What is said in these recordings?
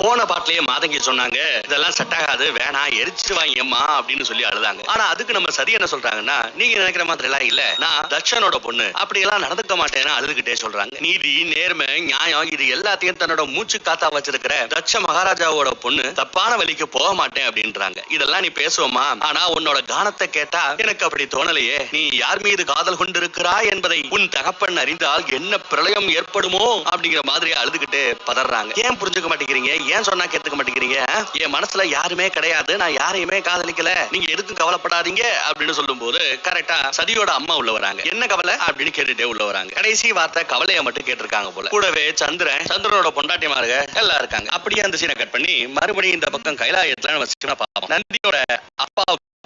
போன பாட்டிலேயே மாதங்கி சொன்னாங்க இதெல்லாம் செட் ஆகாது வேணாம் எரிச்சிருவாங்க அம்மா அப்படின்னு சொல்லி அழுதாங்க. ஆனா அதுக்கு நம்ம சதி என்ன சொல்றாங்கன்னா நீங்க நினைக்கிற மாதிரி எல்லாம் இல்ல. நான் தட்சனோட பொண்ணு. அப்படி எல்லாம் நடந்துக்க மாட்டேன்னு அழுதுகிட்டே சொல்றாங்க. நீதி நேர்மை நியாயம் இது எல்லாத்தையும் தன்னோட மூச்சு காத்தா வச்சிருக்கிற தட்ச மகாராஜாவோட பொண்ணு தப்பான வழிக்கு போக மாட்டேன் அப்படின்றாங்க. இதெல்லாம் நீ பேசுவோமா ஆனா உன்னோட கானத்தை கேட்டா எனக்கு அப்படி தோணலையே. நீ யார் மீது காதல் கொண்டிருக்கிறாய் என்பதை உன் தகப்பன் அறிந்தால் என்ன பிரளயம் ஏற்படுமோ? அப்படிங்கிற மாதிரி அழுதுகிட்டு பதறாங்க. ஏன் புரிஞ்சுக்க மாட்டேங்கிறீங்க? ஏன் சொன்னா கேட்டுக்க மாட்டேங்கிறீங்க? என் மனசுல யாருமே கிடையாது நான் யாரையுமே காதலிக்கல நீங்க எதுக்கும் கவலைப்படாதீங்க அப்படின்னு சொல்லும் போது கரெக்டா சதியோட அம்மா உள்ள வராங்க. என்ன கவலை? அப்படின்னு கேட்டுட்டே உள்ள வராங்க. கடைசி வார்த்தை கவலையை மட்டும் கேட்டிருக்காங்க போல. கூடவே சந்திரன் சந்திரனோட பொண்டாட்டிமாருங்க எல்லாம் இருக்காங்க. அப்படியே அந்த சீனை கட் பண்ணி மறுபடியும் இந்த பக்கம் கைலாயத்துல நம்ம சீனை பார்ப்போம். நந்தியோட அப்பா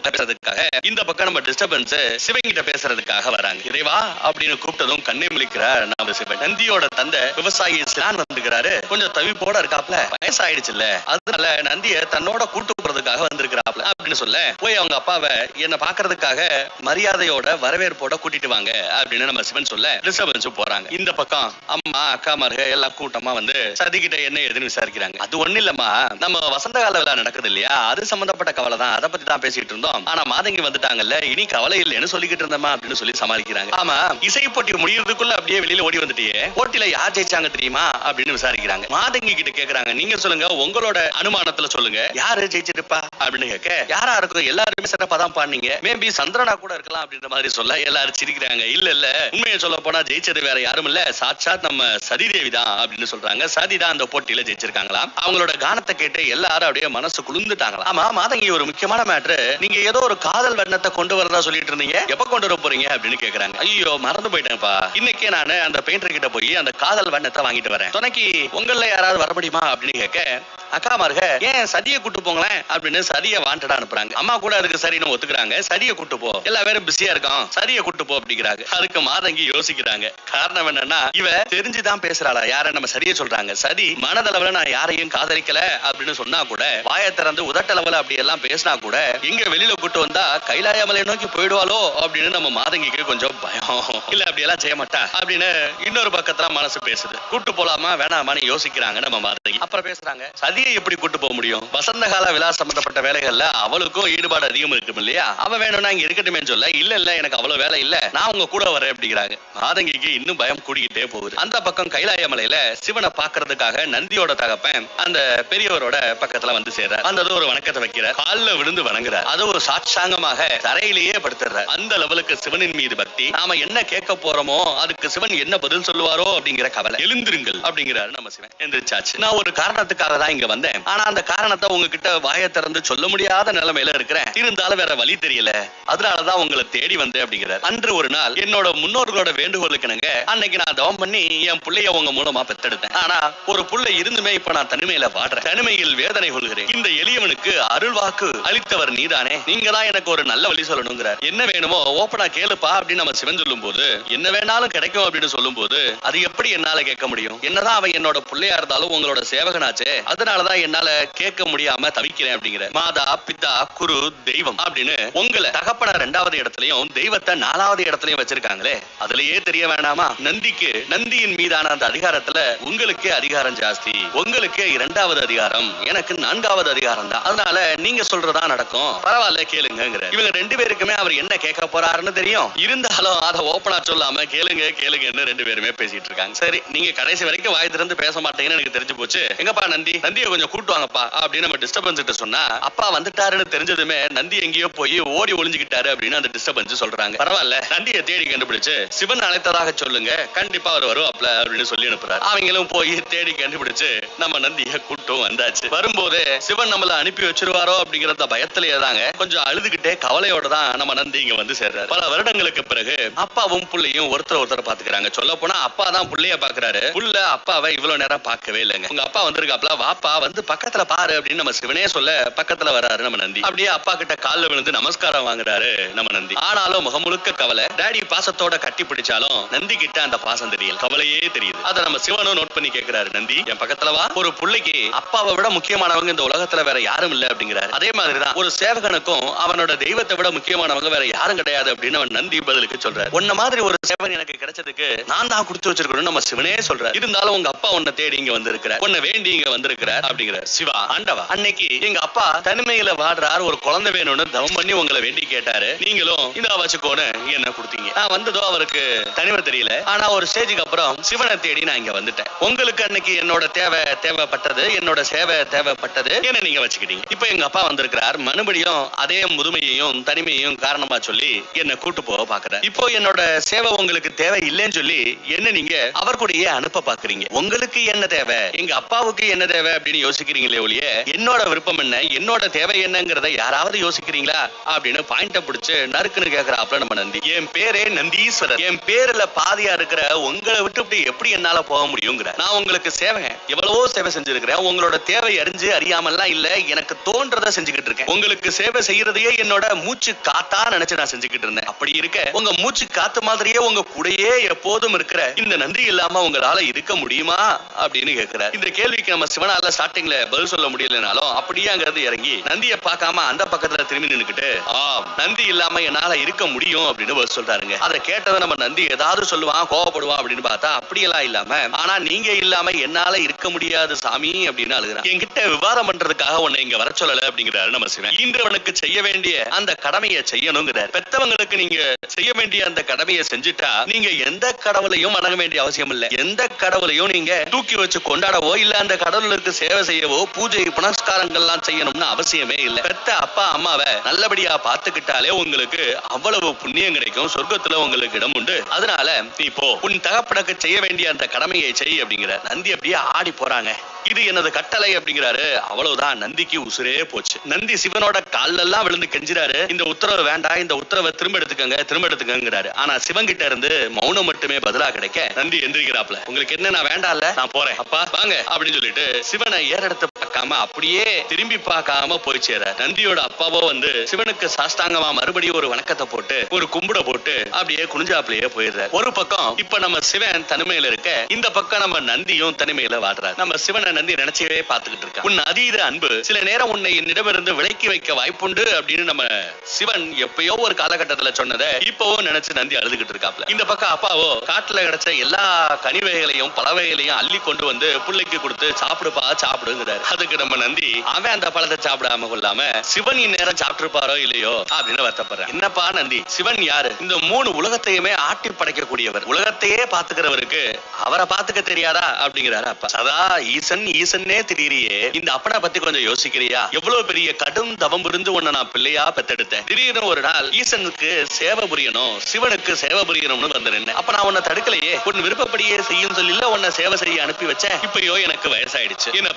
பேசுறதுக்காக இந்த பக்கம் நம்ம டிஸ்டர்பன்ஸ் சிவங்கிட்ட பேசுறதுக்காக வராங்க. இறைவா அப்படின்னு கூப்பிட்டதும் கண்ணை முழிக்கிறார் நம்ம சிவன் நந்தியோட தந்தை விவசாயி சிலான் வந்துக்கிறாரு கொஞ்சம் தவிப்போட இருக்காப்ல. வயசாயிடுச்சுல்ல. அதனால நந்திய தன்னோட கூட்டு போறதுக்காக வந்திருக்கிறாப்ல. அப்படின்னு சொல்ல போய் அவங்க அப்பாவை என்ன பாக்குறதுக்காக மரியாதையோட வரவேற்போட கூட்டிட்டு வாங்க அப்படின்னு நம்ம சிவன் சொல்ல டிஸ்டர்பன்ஸ் போறாங்க. இந்த பக்கம் அம்மா அக்கா மாருக எல்லாம் கூட்டமா வந்து சதிக்கிட்ட என்ன ஏதுன்னு விசாரிக்கிறாங்க. அது ஒண்ணு இல்லம்மா. நம்ம வசந்த கால விழா நடக்குது இல்லையா? அது சம்பந்தப்பட்ட கவலை தான் அதை பத்தி தான் பேசிட்டு இருந்தோம். ஆனா மாதங்கி வந்துட்டாங்கல்ல இனி கவலை இல்லைன்னு சொல்லிக்கிட்டு இருந்தோமா அப்படின்னு சொல்லி சமாளிக்கிறாங்க. ஆமா. இசை போட்டி முடியறதுக்குள்ள அப்படியே வெளியில ஓடி வந்துட்டியே. போட்டியில யார் ஜெயிச்சாங்க தெரியுமா அப்படின்னு விசாரிக்கிறாங்க. மாதங்கி கிட்ட கேக்குறாங்க நீங்க சொல்லுங்க உங்களோட அனுமானத்துல சொல்லுங்க. யாரு ஜெயிச்சிருப்பா? அப்படின்னு கேட்க யாரா இருக்கும்? எல்லாருமே சிறப்பா தான் பாடுனீங்க. மேபி சந்திரனா கூட இருக்கலாம் அப்படின்ற மாதிரி சொல்ல எல்லாரும் சிரிக்கிறாங்க. இல்ல இல்ல. உண்மையை சொல்ல போனா ஜெயிச்சது வேற யாரும் இல்ல. சாட்சாத் நம்ம சதிதேவி தான் அப்படின்னு சொல்றாங்க. சதி தான் அந்த போட்டியில ஜெயிச்சிருக்காங்களாம். அவங்களோட கானத்தை கேட்டு எல்லாரும் அப்படியே மனசு குளிர்ந்துட்டாங்களாம். ஆமா மாதங்கி ஒரு முக்கியமான மேட்ரு நீங்க ஏதோ ஒரு காதல் வண்ணத்தை கொண்டு வரதா சொல்லிட்டு இருந்தீங்க? எப்ப கொண்டு வர போறீங்க அப்படின்னு கேக்குறாங்க. ஐயோ மறந்து போயிட்டேன்ப்பா. இன்னைக்கே நான் அந்த பெயிண்டர் கிட்ட போய் அந்த காதல் வண்ணத்தை வாங்கிட்டு வரேன். துணைக்கு உங்கள யாராவது வர முடியுமா? அப்படின்னு கேட்க அக்கா மாருக ஏன் சதியை கூட்டு போங்களேன்? அப்படின்னு சதியை வாண்டடா அனுப்புறாங்க. அம்மா கூட அதுக்கு சரின்னு ஒத்துக்கிறாங்க. சதியை கூட்டு போ. எல்லா பேரும் பிஸியா இருக்கும். சதியை கூட்டு போ அப்படிங்கிறாங்க. அதுக்கு மாதங்கி யோசிக்கிறாங்க. காரணம் என்னன்னா இவ தெரிஞ்சுதான் பேசுறாளா. யார நம்ம சரியை சொல்றாங்க. சதி மனதளவுல நான் யாரையும் காதலிக்கல அப்படின்னு சொன்னா கூட வாயை திறந்து உதட்டளவுல அப்படி எல்லாம் பேசினா கூட இங்க வெளியில கோயில கூட்டு வந்தா கைலாயமலை நோக்கி போயிடுவாளோ அப்படின்னு நம்ம மாதங்கிக்கு கொஞ்சம் பயம். இல்ல அப்படி எல்லாம் செய்ய மாட்டா அப்படின்னு இன்னொரு பக்கத்துல மனசு பேசுது. கூட்டு போலாமா வேணாமான்னு யோசிக்கிறாங்க நம்ம மாதங்கி. அப்புறம் பேசுறாங்க சதியை எப்படி கூட்டு போக முடியும்? வசந்த கால விழா சம்பந்தப்பட்ட வேலைகள்ல அவளுக்கும் ஈடுபாடு அதிகம் இருக்கும் இல்லையா? அவ வேணும்னா இங்க இருக்கட்டுமே சொல்ல இல்ல இல்ல எனக்கு அவ்வளவு வேலை இல்ல நான் உங்க கூட வரேன் அப்படிங்கிறாங்க. மாதங்கிக்கு இன்னும் பயம் கூடிக்கிட்டே போகுது. அந்த பக்கம் கைலாய மலையில சிவனை பாக்குறதுக்காக நந்தியோட தகப்பன் அந்த பெரியவரோட பக்கத்துல வந்து சேர்றார். அந்த ஒரு வணக்கத்தை வைக்கிறார். கால்ல விழுந்து வணங்குறார். அது ஒரு சாட்சாங்கமாக தரையிலேயே படுத்துறார். அந்த லெவலுக்கு சிவனின் மீது பக்தி. நாம என்ன கேட்க போறோமோ அதுக்கு சிவன் என்ன பதில் சொல்லுவாரோ அப்படிங்கிற கவலை. எழுந்திருங்கள் அப்படிங்கிறாரு நம்ம சிவன். எந்திரிச்சாச்சு. நான் ஒரு காரணத்துக்காக தான் இங்க வந்தேன். ஆனா அந்த காரணத்தை உங்ககிட்ட வாயை திறந்து சொல்ல முடியாத நிலைமையில இருக்கிறேன். இருந்தாலும் வேற வழி தெரியல. அதனாலதான் உங்களை தேடி வந்தேன் அப்படிங்கிறார். அன்று ஒரு நாள் என்னோட முன்னோர்களோட வேண்டுகோளுக்கு இணங்க அன்னைக்கு நான் தவம் பண்ணி என் பிள்ளைய உங்க மூலமா பெத்தெடுத்தேன். ஆனா ஒரு புள்ள இருந்துமே இப்ப நான் தனிமையில வாடுறேன். தனிமையில் வேதனை கொள்கிறேன். இந்த எளியவனுக்கு அருள் வாக்கு அளித்தவர் நீதானே. நீங்க தான் எனக்கு ஒரு நல்ல வழி சொல்லணுங்கிறார். என்ன வேணுமோ ஓப்பனா கேளுப்பா அப்படின்னு நம்ம சிவன் சொல்லும் போது என்ன வேணாலும் கிடைக்கும் அப்படின்னு சொல்லும் போது அது எப்படி என்னால கேட்க முடியும்? என்னதான் அவன் என்னோட பிள்ளையா இருந்தாலும் உங்களோட சேவகனாச்சே அதனாலதான் என்னால கேட்க முடியாம தவிக்கிறேன் அப்படிங்கிற. மாதா பிதா குரு தெய்வம் அப்படின்னு உங்களை தகப்பன ரெண்டாவது இடத்துலயும் தெய்வத்தை நாலாவது இடத்துலயும் வச்சிருக்காங்களே அதுலயே தெரிய வேணாமா? நந்திக்கு நந்தியின் மீதான அந்த அதிகாரத்துல உங்களுக்கே அதிகாரம் ஜாஸ்தி உங்களுக்கே இரண்டாவது அதிகாரம் எனக்கு நான்காவது அதிகாரம் தான் அதனால நீங்க சொல்றதா நடக்கும் பரவாயில்ல. கேளுங்கிற இவங்க ரெண்டு பேருக்குமே அவர் என்ன கேட்க போறாருன்னு தெரியும். இருந்தாலும் அதை ஓப்பனா சொல்லாம கேளுங்க கேளுங்கன்னு ரெண்டு பேருமே பேசிட்டு இருக்காங்க. சரி நீங்க கடைசி வரைக்கும் வாய் திறந்து பேச மாட்டீங்கன்னு எனக்கு தெரிஞ்சு போச்சு. எங்கப்பா நந்தி? நந்தியை கொஞ்சம் கூட்டு வாங்கப்பா அப்படின்னு நம்ம டிஸ்டர்பன்ஸ் கிட்ட சொன்னா அப்பா வந்துட்டாருன்னு தெரிஞ்சதுமே நந்தி எங்கேயோ போய் ஓடி ஒளிஞ்சுக்கிட்டாரு அப்படின்னு அந்த டிஸ்டர்பன்ஸ் சொல்றாங்க. பரவாயில்ல நந்தியை தேடி கண்டுபிடிச்சு சிவன் அழைத்ததாக சொல்லுங்க கண்டிப்பா அவர் வருவாப்ல அப்படின்னு சொல்லி அனுப்புறாரு. அவங்களும் போய் தேடி கண்டுபிடிச்சு நம்ம நந்திய கூட்டம் வந்தாச்சு. வரும்போது சிவன் நம்மள அனுப்பி வச்சிருவாரோ அப்படிங்கிற பயத்திலேயே தாங்க கொஞ்சம் அழுதுகிட்டே கவலையோட தான் நம்ம நந்தி இங்க வந்து சேர்றாரு. பல வருடங்களுக்கு பிறகு அப்பாவும் புள்ளையும் ஒருத்தர் ஒருத்தர் பாத்துக்கிறாங்க சொல்ல போனா அப்பா தான் புள்ளைய பாக்குறாரு புள்ள அப்பாவை இவ்வளவு நேரம் பார்க்கவே இல்லைங்க. உங்க அப்பா வந்திருக்காப்ல வாப்பா வந்து பக்கத்துல பாரு அப்படின்னு நம்ம சிவனே சொல்ல பக்கத்துல வராரு நம்ம நந்தி. அப்படியே அப்பா கிட்ட கால்ல விழுந்து நமஸ்காரம் வாங்குறாரு நம்ம நந்தி. ஆனாலும் முகமுழுக்க கவலை. டாடி பாசத்தோட கட்டி பிடிச்சாலும் நந்தி கிட்ட அந்த பாசம் தெரியல. கவலையே தெரியுது. அதை நம்ம சிவனும் நோட் பண்ணி கேட்கிறாரு நந்தி. என் பக்கத்துல வா. ஒரு புள்ளைக்கு அப்பாவை விட முக்கியமானவங்க இந்த உலகத்துல வேற யாரும் இல்ல அப்படிங்கிறாரு. அதே மாதிரிதான் ஒரு சேவகனுக்கும் சிவனுக்கும் அவனோட தெய்வத்தை விட முக்கியமானவங்க வேற யாரும் கிடையாது அப்படின்னு அவன் நந்தி பதிலுக்கு சொல்றாரு. உன்ன மாதிரி ஒரு சேவன் எனக்கு கிடைச்சதுக்கு நான் தான் கொடுத்து வச்சிருக்கணும் நம்ம சிவனே சொல்றாரு. இருந்தாலும் உங்க அப்பா உன்னை தேடி இங்க வந்திருக்கிற உன்னை வேண்டி இங்க வந்திருக்கிற அப்படிங்கிற சிவா ஆண்டவா. அன்னைக்கு எங்க அப்பா தனிமையில வாடுறாரு ஒரு குழந்தை வேணும்னு தவம் பண்ணி உங்களை வேண்டி கேட்டாரு. நீங்களும் இந்த வச்சுக்கோன்னு என்ன கொடுத்தீங்க. நான் வந்ததோ அவருக்கு தனிமை தெரியல. ஆனா ஒரு ஸ்டேஜுக்கு அப்புறம் சிவனை தேடி நான் இங்க வந்துட்டேன். உங்களுக்கு அன்னைக்கு என்னோட தேவை தேவைப்பட்டது என்னோட சேவை தேவைப்பட்டது என்ன நீங்க வச்சுக்கிட்டீங்க. இப்ப எங்க அப்பா வந்திருக்கிறார். மறுபடியும் அதே முதுமையையும் தனிமையையும் காரணமா சொல்லி என்ன கூட்டு போக பாக்குறேன் இப்போ என்னோட சேவை உங்களுக்கு தேவை இல்லைன்னு சொல்லி என்ன நீங்க அவர் கூடயே அனுப்ப பாக்குறீங்க உங்களுக்கு என்ன தேவை? எங்க அப்பாவுக்கு என்ன தேவை அப்படின்னு யோசிக்கிறீங்களே ஒழிய என்னோட விருப்பம் என்ன? என்னோட தேவை என்னங்கிறத யாராவது யோசிக்கிறீங்களா? அப்படின்னு பாயிண்ட பிடிச்சு நறுக்குன்னு கேக்குறாப்ல நம்ம நந்தி. என் பேரே நந்தீஸ்வரர். என் பேர்ல பாதியா இருக்கிற உங்களை விட்டு எப்படி என்னால போக முடியுங்கிற. நான் உங்களுக்கு சேவை எவ்வளவோ சேவை செஞ்சிருக்கிறேன். உங்களோட தேவை அறிஞ்சு அறியாமல்லாம் இல்ல எனக்கு தோன்றத செஞ்சுக்கிட்டு இருக்கேன். உங்களுக்கு சேவை செய்யறதையே என்னோட மூச்சு காத்தா நினைச்சு நான் செஞ்சுக்கிட்டு இருந்தேன். அப்படி இருக்க உங்க மூச்சு காத்து மாதிரியே உங்க கூடயே எப்போதும் இருக்கிற இந்த நன்றி இல்லாம உங்களால இருக்க முடியுமா அப்படின்னு கேக்குறாரு. இந்த கேள்விக்கு நம்ம சிவனால ஸ்டார்டிங்ல பதில் சொல்ல முடியலனாலும் அப்படியே அங்கிருந்து இறங்கி நந்தியை பார்க்காம அந்த பக்கத்துல திரும்பி நின்னுக்கிட்டு ஆம் நந்தி இல்லாம என்னால இருக்க முடியும் அப்படின்னு பதில் சொல்றாருங்க. அதை கேட்டதை நம்ம நந்தி ஏதாவது சொல்லுவான் கோவப்படுவான் அப்படின்னு பார்த்தா அப்படியெல்லாம் இல்லாம ஆனா நீங்க இல்லாம என்னால இருக்க முடியாது சாமி அப்படின்னு அழுகிறான். என்கிட்ட விவாதம் பண்றதுக்காக உன்னை இங்க வர சொல்லல அப்படிங்கிறாரு நம்ம சிவன். இன்று ஈன்றவனுக்கு செய்ய வேண்டிய அந்த கடமையை செய்யணுங்கிறார். பெத்தவங்களுக்கு நீங்க செய்ய வேண்டிய அந்த கடமையை செஞ்சுட்டா நீங்க எந்த கடவுளையும் வணங்க வேண்டிய அவசியம் இல்ல. எந்த கடவுளையும் நீங்க தூக்கி வச்சு கொண்டாடவோ இல்ல அந்த கடவுளுக்கு சேவை செய்யவோ பூஜை புனஸ்காரங்கள்லாம் செய்யணும்னு அவசியமே இல்ல. பெத்த அப்பா அம்மாவை நல்லபடியா பாத்துக்கிட்டாலே உங்களுக்கு அவ்வளவு புண்ணியம் கிடைக்கும் சொர்க்கத்துல உங்களுக்கு இடம் உண்டு. அதனால நீ உன் தகப்படக்கு செய்ய வேண்டிய அந்த கடமையை செய் அப்படிங்கிற நந்தி அப்படியே ஆடி போறாங்க. இது எனது கட்டளை அப்படிங்கிறாரு. அவ்வளவுதான். நந்திக்கு உசுரே போச்சு. நந்தி சிவனோட கால்ல எல்லாம் விழுந்து கெஞ்சிறாரு. இந்த உத்தரவு வேண்டாம். இந்த உத்தரவை திரும்ப எடுத்துக்கங்க. திரும்ப எடுத்துக்கங்கிறாரு ஆனா சிவன் கிட்ட இருந்து மௌனம் மட்டுமே பதிலா கிடைக்க நந்தி எந்திரிக்கிறாப்ல உங்களுக்கு என்ன நான் வேண்டாம்ல? நான் போறேன். அப்பா வாங்க. அப்படின்னு சொல்லிட்டு சிவனை ஏறெடுத்து பார்க்காம அப்படியே திரும்பி பார்க்காம போய் சேர. நந்தியோட அப்பாவோ வந்து சிவனுக்கு சாஸ்தாங்கமா மறுபடியும் ஒரு வணக்கத்தை போட்டு ஒரு கும்பிட போட்டு அப்படியே குனிஞ்சாப்லயே போயிடுற ஒரு பக்கம் இப்ப நம்ம சிவன் தனிமையில இருக்க இந்த பக்கம் நம்ம நந்தியும் தனிமையில வாடுறாரு நம்ம சிவனை நந்தி நினைச்சவே பாத்துக்கிட்டு இருக்க உன் அதீத அன்பு சில நேரம் உன்னை என்னிடமிருந்து விலக்கி வைக்க வாய்ப்புண்டு அப்படின்னு நம்ம சிவன் எப்பயோ ஒரு காலகட்டத்துல சொன்னதை இப்பவும் நினைச்சு நந்தி அழுதுகிட்டு இருக்காப்ல. இந்த பக்கம் அப்பாவோ காட்டுல கிடைச்ச எல்லா கனிவகைகளையும் பலவைகளையும் அள்ளி கொண்டு வந்து பிள்ளைக்கு கொடுத்து சாப்பிடுப்பா சாப்பிடுங்கிறாரு. பழத்துக்கு நம்ம நந்தி அவன் அந்த பழத்தை சாப்பிடாம கொள்ளாம சிவன் இந்நேரம் சாப்பிட்டிருப்பாரோ இல்லையோ அப்படின்னு வருத்தப்படுறேன். என்னப்பா நந்தி சிவன் யாரு? இந்த மூணு உலகத்தையுமே ஆட்டி படைக்கக்கூடியவர். உலகத்தையே பாத்துக்கிறவருக்கு அவரை பாத்துக்க தெரியாதா? அப்படிங்கிறாரு அப்பா. சதா ஈசன் ஈசன்னே திடீரியே இந்த அப்பனை பத்தி கொஞ்சம் யோசிக்கிறியா? எவ்வளவு பெரிய கடும் தவம் இருந்து உன்னை நான் பிள்ளையா பெத்தெடுத்தேன். திடீர்னு ஒரு நாள் ஈசனுக்கு சேவை புரியணும் சிவனுக்கு சேவை புரியணும்னு வந்து அப்ப நான் உன்னை தடுக்கலையே. உன் விருப்பப்படியே செய்யும் சொல்லில உன்னை சேவை செய்ய அனுப்பி வச்சேன். இப்பயோ எனக்கு வயசாயிடுச்சு. என்ன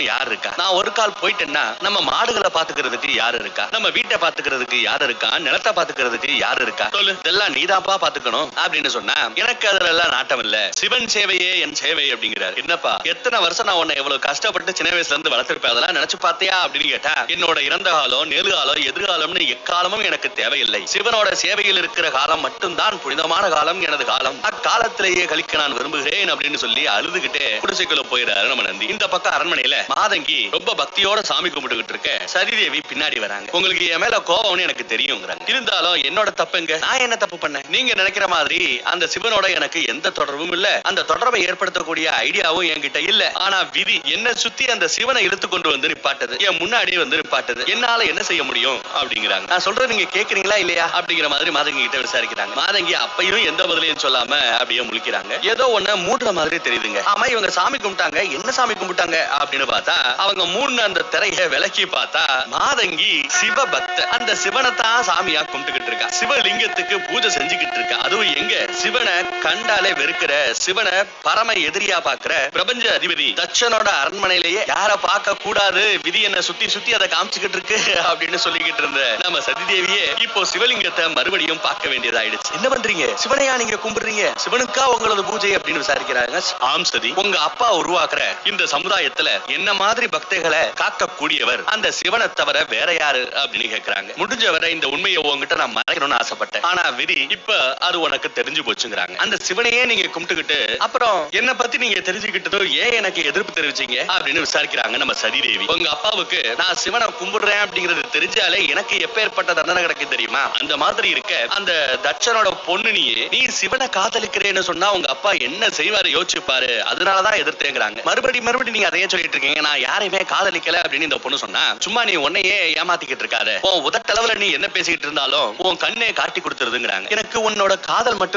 நீ யார் இருக்கா? நான் ஒரு கால் போயிட்டேன்னா நம்ம மாடுகளை பாத்துக்கிறதுக்கு யார் இருக்கா? நம்ம வீட்டை பாத்துக்கிறதுக்கு யார் இருக்கா? நிலத்தை பாத்துக்கிறதுக்கு யார் இருக்கா? சொல்லு. இதெல்லாம் நீதாப்பா பாத்துக்கணும் அப்படின்னு சொன்னா எனக்கு அதுல எல்லாம் நாட்டம் இல்ல. சிவன் சேவையே என் சேவை அப்படிங்கிறார். என்னப்பா எத்தனை வருஷம் நான் உன்னை எவ்வளவு கஷ்டப்பட்டு சின்ன வயசுல இருந்து வளர்த்திருப்பேன்? அதெல்லாம் நினைச்சு பார்த்தியா அப்படின்னு கேட்டா என்னோட இறந்த காலம் நிகழ்காலம் எதிர்காலம்னு எக்காலமும் எனக்கு தேவையில்லை. சிவனோட சேவையில் இருக்கிற காலம் மட்டும்தான் புனிதமான காலம் எனது காலம். அக்காலத்திலேயே கழிக்க நான் விரும்புகிறேன் அப்படின்னு சொல்லி அழுதுகிட்டே குடிசைக்குள்ள போயிடாரு நம்ம நந்தி. இந்த பக்கம் அரண்மனையில மாதங்கி ரொம்ப பக்தியோட சாமி கும்பிட்டுக்கிட்டு இருக்க சரிதேவி பின்னாடி வராங்க. உங்களுக்கு என் மேல கோபம்னு எனக்கு தெரியுங்கிறாங்க. இருந்தாலும் என்னோட தப்புங்க? நான் என்ன தப்பு பண்ணேன்? நீங்க நினைக்கிற மாதிரி அந்த சிவனோட எனக்கு எந்த தொடர்பும் இல்ல. அந்த தொடர்பை ஏற்படுத்தக்கூடிய ஐடியாவும் என்கிட்ட இல்ல. ஆனா விதி என்ன சுத்தி அந்த சிவனை இழுத்து கொண்டு வந்து நிப்பாட்டது. என் முன்னாடி வந்து நிப்பாட்டது. என்னால என்ன செய்ய முடியும் அப்படிங்கிறாங்க. நான் சொல்றது நீங்க கேக்குறீங்களா இல்லையா? அப்படிங்கிற மாதிரி மாதங்கி கிட்ட விசாரிக்கிறாங்க. மாதங்கி அப்பையும் எந்த பதிலையும் சொல்லாம அப்படியே முழிக்கிறாங்க. ஏதோ ஒண்ணு மூடுற மாதிரி தெரியுதுங்க. ஆமா இவங்க சாமி கும்பிட்டாங்க. என்ன சாமி கும்பிட்டாங்க? அப்படின்னு பார்த்தா அவங்க மூணு அந்த திரைய விலக்கி பார்த்தா மாதங்கி சிவபக்த அந்த சிவனை தான் சாமியா கும்பிட்டுக்கிட்டு இருக்கா. சிவலிங்கத்துக்கு பூஜை செஞ்சுக்கிட்டு இருக்கா. அதுவும் எங்க? சிவனை கண்டாலே வெறுக்கிற சிவனை பரம எதிரியா பாக்குற பிரபஞ்ச அதிபதி. தச்சனோட அரண்மனையிலேயே யார பார்க்க கூடாது? விதி என்ன சுத்தி சுத்தி அதை காமிச்சுக்கிட்டு இருக்கு அப்படின்னு சொல்லிக்கிட்டு இருந்த நம்ம சதிதேவியே இப்போ சிவலிங்கத்தை மறுபடியும் பார்க்க வேண்டியதாயிடுச்சு. என்ன பண்றீங்க? சிவனையா நீங்க கும்பிடுறீங்க? சிவனுக்கா உங்களது பூஜை அப்படின்னு விசாரிக்கிறாங்க. ஆம் சதி. உங்க அப்பா உருவாக்குற இந்த சமுதாயத்துல என்ன மாதிரி பக்தைகளை காக்கக்கூடியவர். அந்த சிவனை தவிர வேற யாரு அப்படின்னு கேக்குறாங்க. முடிஞ்ச வரை இந்த உண்மையை உங்ககிட்ட நான் மறைக்கணும்னு ஆசைப்பட்டேன். ஆனா விதி இப்ப அது உனக்கு தெரிஞ்சு போச்சுங்கிறாங்க. அந்த சிவனையே நீங்க கும்பிட்டுக்கிட்டு அப்புறம் என்ன பத்தி நீங்க தெரிஞ்சுக்கிட்டதோ ஏன் எனக்கு எதிர்ப்பு தெரிவிச்சீங்க? அப்படின்னு விசாரிக்கிறாங்க நம்ம சதிதேவி. உங்க அப்பாவுக்கு நான் சிவனை கும்பிடுறேன் அப்படிங்கிறது தெரிஞ்சாலே எனக்கு எப்பேற்பட்ட தண்டனை கிடைக்கும் தெரியுமா? அந்த மாதிரி இருக்க அந்த தட்சனோட பொண்ணு நீ நீ சிவனை காதலிக்கிறேன்னு சொன்னா உங்க அப்பா என்ன செய்வாரு? யோசிச்சுப்பாரு அதனாலதான் எதிர்த்தேங்கிறாங்க. மறுபடி மறுபடி நீங்க அதையே சொல்லிட்டு இருக்கீங்க. நான் யாரையுமே காதலிக்கல அப்படின்னு இந்த பொண்ணு சொன்னா சும்மா நீ உன்னையே ஏமாத்திக்கிட்டு இருக்காத. உன் உதட்டளவுல நீ என்ன பேசிக்கிட்டு இருந்தாலும் உன் கண்ணே காட்டி கொடுத்துருதுங்கிறாங்க. எனக்கு உன்னோட காதல் மட்டும்